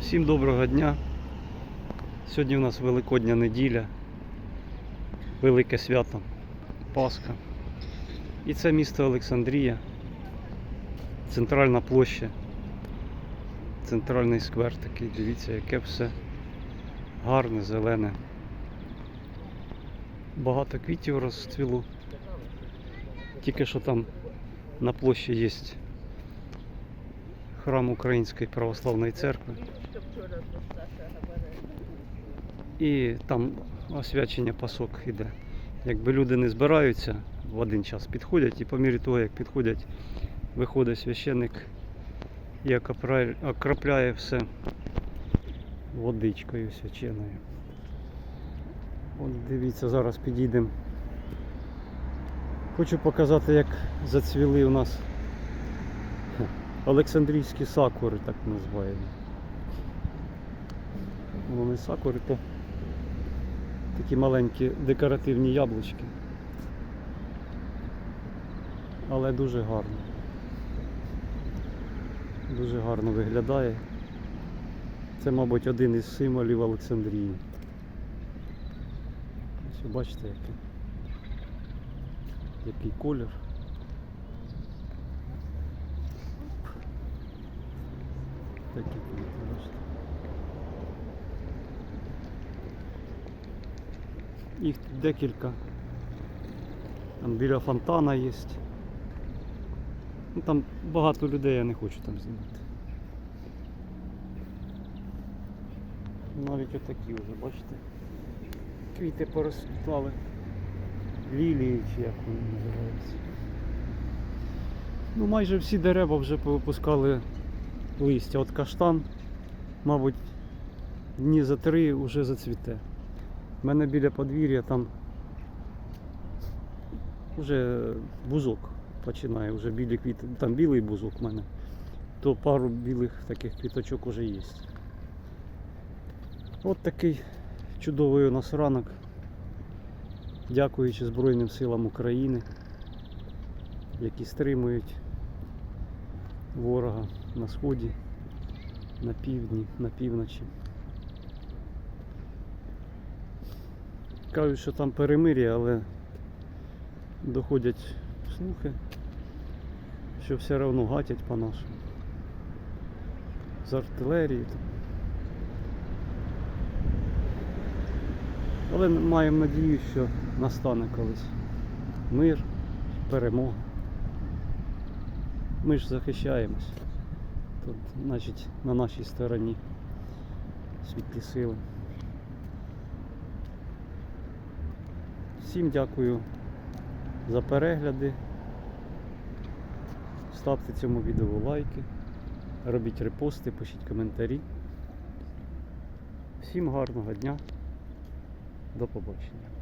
Всім доброго дня. Сьогодні у нас Великодня неділя, велике свято, Пасха. І це місто Олександрія, центральна площа, центральний сквер такий. Дивіться, яке все гарне, зелене. Багато квітів розцвіло. Тільки що там на площі є храм Української православної церкви. І там освячення пасок іде. Якби люди не збираються в один час, підходять, і по мірі того, як підходять, виходить священник і окропляє все водичкою свяченою. От дивіться, зараз підійдемо. Хочу показати, як зацвіли у нас Олександрійські сакури, так називаємо. Вони сакури то такі маленькі декоративні яблучки. Але дуже гарно. Дуже гарно виглядає. Це, мабуть, один із символів Олександрії. Ось бачите, який, який колір. Такі квіти, бачите. Їх тут декілька. Там біля фонтана є. Ну, там багато людей, я не хочу там знімати. Навіть отакі вже, бачите. Квіти порозквітали. Лілії чи як вони називаються. Ну майже всі дерева вже повипускали листя. От каштан, мабуть, дні за три вже зацвіте. У мене біля подвір'я там вже бузок починає, вже білі квіти. Там білий бузок в мене, то пару білих таких квіточок вже є. От такий чудовий у нас ранок. Дякуючи Збройним силам України, які стримують ворога на сході, на півдні, на півночі. Кажуть, що там перемир'я, але доходять слухи, що все одно гатять по нашому. З артилерії. Але маємо надію, що настане колись мир, перемога. Ми ж захищаємось. Тут, значить, на нашій стороні світлі сили. Всім дякую за перегляди. Ставте цьому відео лайки, робіть репости, пишіть коментарі. Всім гарного дня. До побачення.